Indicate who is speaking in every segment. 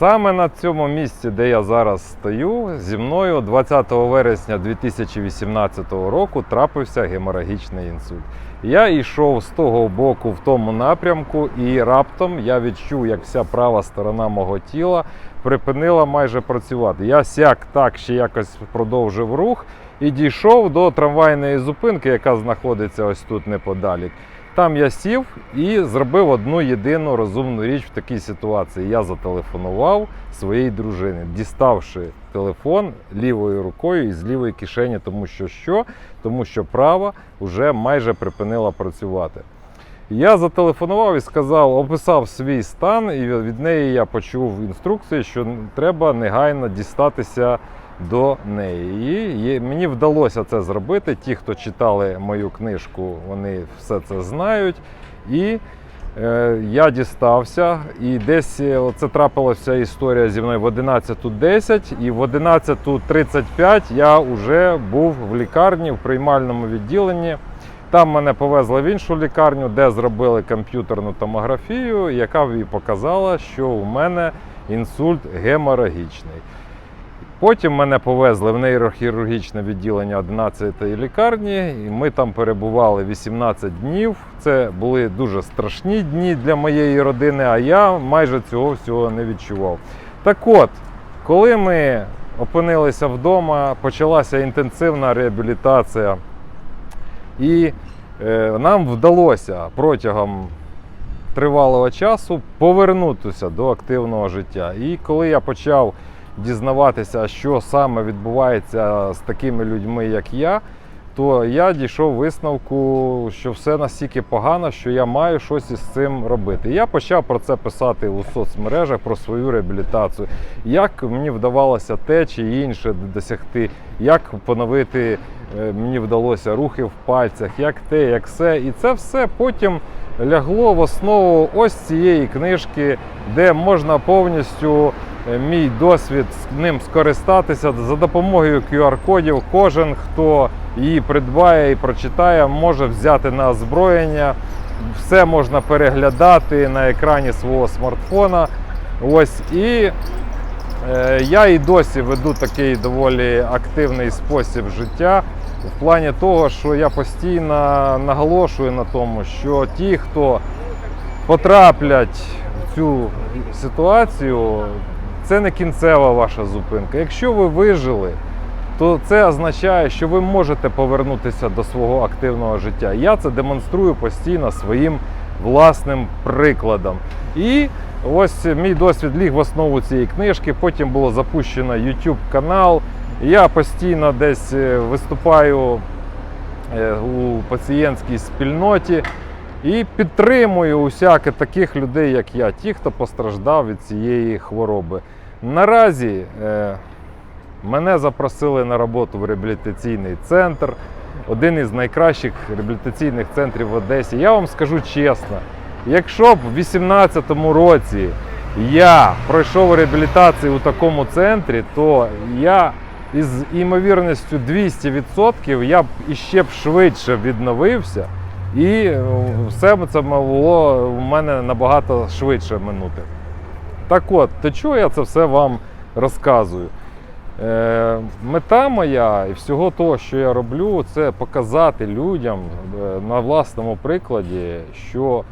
Speaker 1: Саме на цьому місці, де я зараз стою, зі мною 20 вересня 2018 року трапився геморагічний інсульт. Я йшов з того боку в тому напрямку, і раптом я відчув, як вся права сторона мого тіла припинила майже працювати. Я сяк так ще якось продовжив рух і дійшов до трамвайної зупинки, яка знаходиться ось тут неподалік. Там я сів і зробив одну єдину розумну річ в такій ситуації. Я зателефонував своїй дружині, діставши телефон лівою рукою із лівої кишені, тому що що? Тому що права вже майже припинила працювати. Я зателефонував і сказав, описав свій стан, і від неї я почув інструкції, що треба негайно дістатися до неї. І мені вдалося це зробити. Ті, хто читали мою книжку, вони все це знають. І е, я дістався, і десь е, це трапилася історія зі мною в 11.10, і в 11.35 я вже був в лікарні в приймальному відділенні. Там мене повезли в іншу лікарню, де зробили комп'ютерну томографію, яка показала, що у мене інсульт геморагічний. Потім мене повезли в нейрохірургічне відділення 11-ї лікарні, і ми там перебували 18 днів. Це були дуже страшні дні для моєї родини, а я майже цього всього не відчував. Так от, коли ми опинилися вдома, почалася інтенсивна реабілітація, і е, нам вдалося протягом тривалого часу повернутися до активного життя. І коли я почав дізнаватися, що саме відбувається з такими людьми, як я, то я дійшов висновку, що все настільки погано, що я маю щось із цим робити. Я почав про це писати у соцмережах про свою реабілітацію, як мені вдавалося те чи інше досягти, як поновити е, мені вдалося рухи в пальцях, як те, як все. І це все потім лягло в основу ось цієї книжки, де можна повністю мій досвід з ним скористатися за допомогою QR-кодів. Кожен, хто її придбає і прочитає, може взяти на озброєння. Все можна переглядати на екрані свого смартфона. Ось і Е, Я і досі веду такий доволі активний спосіб життя в плані того, що я постійно наголошую на тому, що ті, хто потраплять в цю ситуацію, це не кінцева ваша зупинка. Якщо ви вижили, то це означає, що ви можете повернутися до свого активного життя. Я це демонструю постійно своїм власним прикладом. І ось мій досвід ліг в основу цієї книжки. Потім було запущено YouTube канал. Я постійно десь е, виступаю е, у пацієнтській спільноті і підтримую усяке таких людей, як я, ті, хто постраждав від цієї хвороби. Наразі е, мене запросили на роботу в реабілітаційний центр, один із найкращих реабілітаційних центрів в Одесі. Я вам скажу чесно, якщо б в 2018 році я пройшов реабілітацію у такому центрі, то я із імовірністю 200% я б іще б швидше відновився. І все це могло у мене набагато швидше минути. Так от, то чого я це все вам розказую? Е, мета моя і всього того, що я роблю, це показати людям е, на власному прикладі, що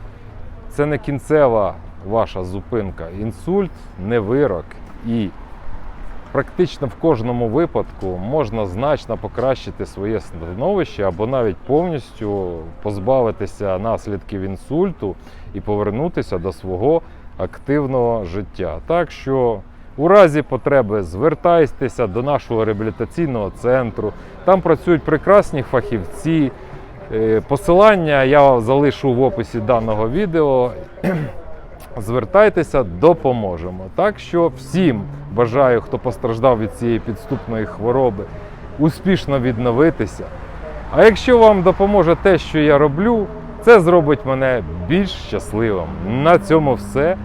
Speaker 1: це не кінцева ваша зупинка. Інсульт не вирок. І практично в кожному випадку можна значно покращити своє становище або навіть повністю позбавитися наслідків інсульту і повернутися до свого активного життя. Так що у разі потреби звертайтеся до нашого реабілітаційного центру. Там працюють прекрасні фахівці. Е, Посилання я залишу в описі даного відео. Звертайтеся, допоможемо. Так що всім бажаю, хто постраждав від цієї підступної хвороби, успішно відновитися. А якщо вам допоможе те, що я роблю, це зробить мене більш щасливим. На цьому все.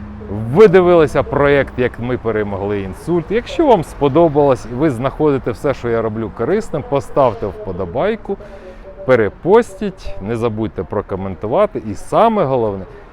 Speaker 1: Ви дивилися проєкт, як ми перемогли інсульт. Якщо вам сподобалось і ви знаходите все, що я роблю корисним, поставте вподобайку, перепостіть, не забудьте прокоментувати. І саме головне,